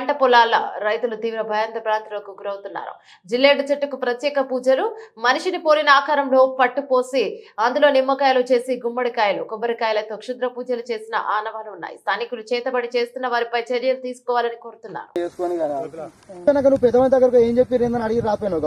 పంట పొలాల రైతులు తీవ్ర భయాంద ప్రాంతాలకు గురవుతున్నారు జిల్లేడు చెట్టుకు ప్రత్యేక పూజలు మనిషిని పోలిన ఆకారంలో పట్టుపోసి అందులో నిమ్మకాయలు చేసి గుమ్మడికాయలు కొబ్బరికాయలతో క్షుద్ర పూజలు చేసిన ఆనవాలు ఉన్నాయి స్థానికులు చేతబడి చేస్తున్న వారిపై చర్యలు తీసుకోవాలని కోరుతున్నారు ఏం చెప్పి అడిగి రాపోయాను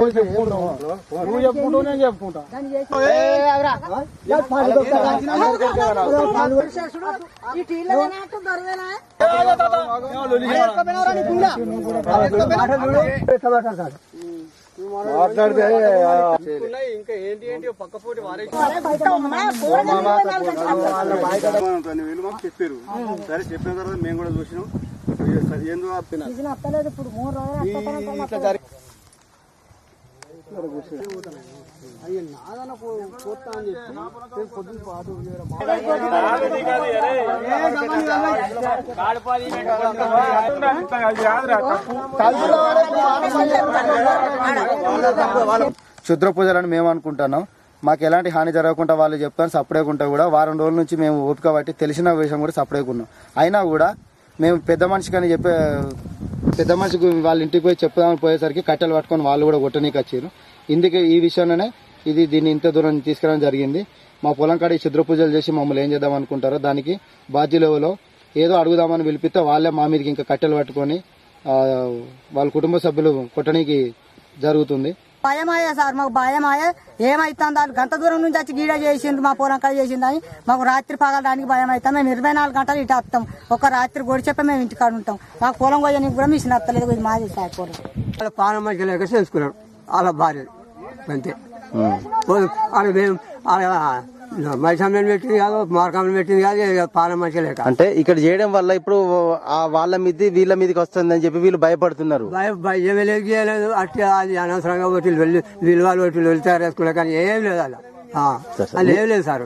మాట్లాడితే ఇంకా ఏంటి ఏంటి పక్క పోటీ వారే వీళ్ళు మాకు చెప్పారు సరే చెప్పిన తర్వాత మేము కూడా చూసినాం క్షుద్ర పూజలని మేము అనుకుంటున్నాం. మాకు ఎలాంటి హాని జరగకుండా వాళ్ళు చెప్తాను సపరేకుంటా కూడా వారం రోజుల నుంచి మేము ఓపిక పట్టి తెలిసిన విషయం కూడా సపరేకున్నాం. అయినా కూడా మేము పెద్ద మనిషికి అని చెప్పే పెద్ద మనిషికి వాళ్ళ ఇంటికి పోయి చెప్దామని పోయేసరికి కట్టెలు పట్టుకొని వాళ్ళు కూడా కొట్టనీకి వచ్చారు. ఇందుకే ఈ విషయంలోనే ఇది దీన్ని ఇంత దూరం తీసుకురావడం జరిగింది. మా పొలం కాడ ఈ క్షుద్ర పూజలు చేసి మమ్మల్ని ఏం చేద్దాం అనుకుంటారో దానికి బాధ్యులెవలో ఏదో అడుగుదామని పిలిపిస్తే వాళ్ళే మా మీదకి ఇంకా కట్టెలు పట్టుకొని వాళ్ళ కుటుంబ సభ్యులు కొట్టనీకి జరుగుతుంది. భయమాయ సార్ మాకు భయమాయ ఏమైతుంది వాళ్ళు గంట దూరం నుంచి వచ్చి గీడ చేసిండ్రు మా పొలం కాడ చేసిందని మాకు రాత్రి పగలడానికి భయం అవుతాం మేము ఇరవై నాలుగు గంటలు ఇటు వస్తాం. ఒక రాత్రి గొడి చెప్పి మేము ఇంటికాడ ఉంటాం. మాకు పొలం కొయ్యనికి కూడా మిషన్ వస్తలేదు ఇది మాది సార్ పొలం వాళ్ళ పానం మంచిగా లేక చేసుకున్నాడు వాళ్ళ భార్య. అంతే. వాళ్ళ మేము మైసమ్యం పెట్టింది కాదు మార్గం పెట్టింది కాదు పానం మంచిగా లేక. అంటే ఇక్కడ చేయడం వల్ల ఇప్పుడు ఆ వాళ్ళ మీద వీళ్ళ మీదకి వస్తుందని చెప్పి వీళ్ళు భయపడుతున్నారు. భయం భయం లేదు చేయలేదు. అట్లా అది అనవసరంగా ఒకటి వెళ్ళి విలువలు ఒకటి వెళ్తారు వేసుకున్నా కానీ ఏం లేదు అలా. అలా ఏం లేదు సార్.